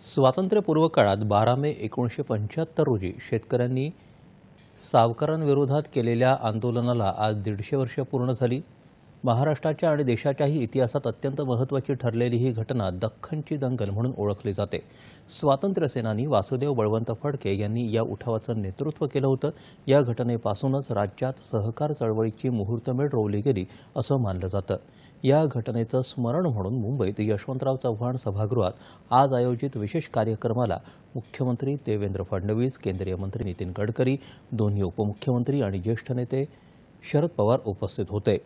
स्वातंत्र्यपूर्व काळात बारा मे एकोणीसशे पंच्याहत्तर रोजी शेतकऱ्यांनी सावकारांविरोधात केलेल्या आंदोलनाला आज दीडशे वर्ष पूर्ण झाली. महाराष्ट्राच्या आणि देशाच्याही इतिहासात अत्यंत महत्त्वाची ठरलेली ही घटना दख्खनची दंगल म्हणून ओळखली जाते. स्वातंत्र्यसेनानी वासुदेव बळवंत फडके यांनी या उठावाचं नेतृत्व केलं होतं. या घटनेपासूनच राज्यात सहकार चळवळीची मुहूर्तमेढ रोवली गेली असं मानलं जातं. या घटनेचं स्मरण म्हणून मुंबईत यशवंतराव चव्हाण सभागृहात आज आयोजित विशेष कार्यक्रमाला मुख्यमंत्री देवेंद्र फडणवीस केंद्रीय मंत्री नितीन गडकरी दोन्ही उपमुख्यमंत्री आणि ज्येष्ठ नेते शरद पवार उपस्थित होते.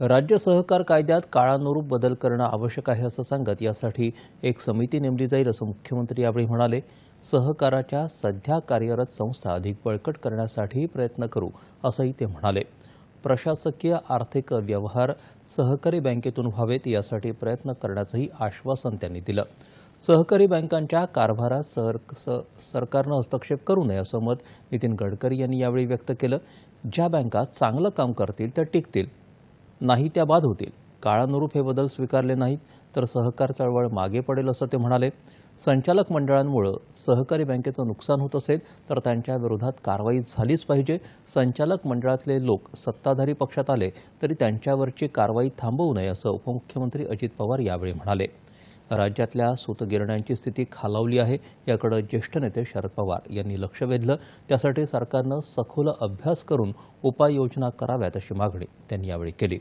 राज्य सहकार कायद्यात काळानुरूप बदल करणं आवश्यक आहे असं सांगत यासाठी एक समिती नेमली जाईल असं मुख्यमंत्री यावेळी म्हणाले. सहकाराच्या सध्या कार्यरत संस्था अधिक बळकट करण्यासाठी प्रयत्न करू असंही ते म्हणाले. प्रशासकीय आर्थिक व्यवहार सहकारी बँकेतून व्हावेत यासाठी प्रयत्न करण्याचंही आश्वासन त्यांनी दिलं. सहकारी बँकांच्या कारभारात सर स सरकारनं हस्तक्षेप करू नये असं मत नितीन गडकरी यांनी यावेळी व्यक्त केलं. ज्या बँका चांगलं काम करतील त्या टिकतील. नाही त्या बाद होतील. काळानुरूप हे बदल स्वीकारले नाहीत तर सहकार चळवळ मागे पडेल असं ते म्हणाले. संचालक मंडळांमुळं सहकारी बँकेचं नुकसान होत असेल तर त्यांच्या विरोधात कारवाई झालीच पाहिजे. संचालक मंडळातले लोक सत्ताधारी पक्षात आले तरी त्यांच्यावरची कारवाई थांबवू नये असं उपमुख्यमंत्री अजित पवार यावेळी म्हणाले. राज्यातल्या सूतगिरण्यांची स्थिती खालावली आहे. याकडे ज्येष्ठ नेते शरद पवार यांनी लक्ष वेधलं. त्यासाठी सरकारनं सखोल अभ्यास करून उपाययोजना कराव्यात अशी मागणी त्यांनी यावेळी केली.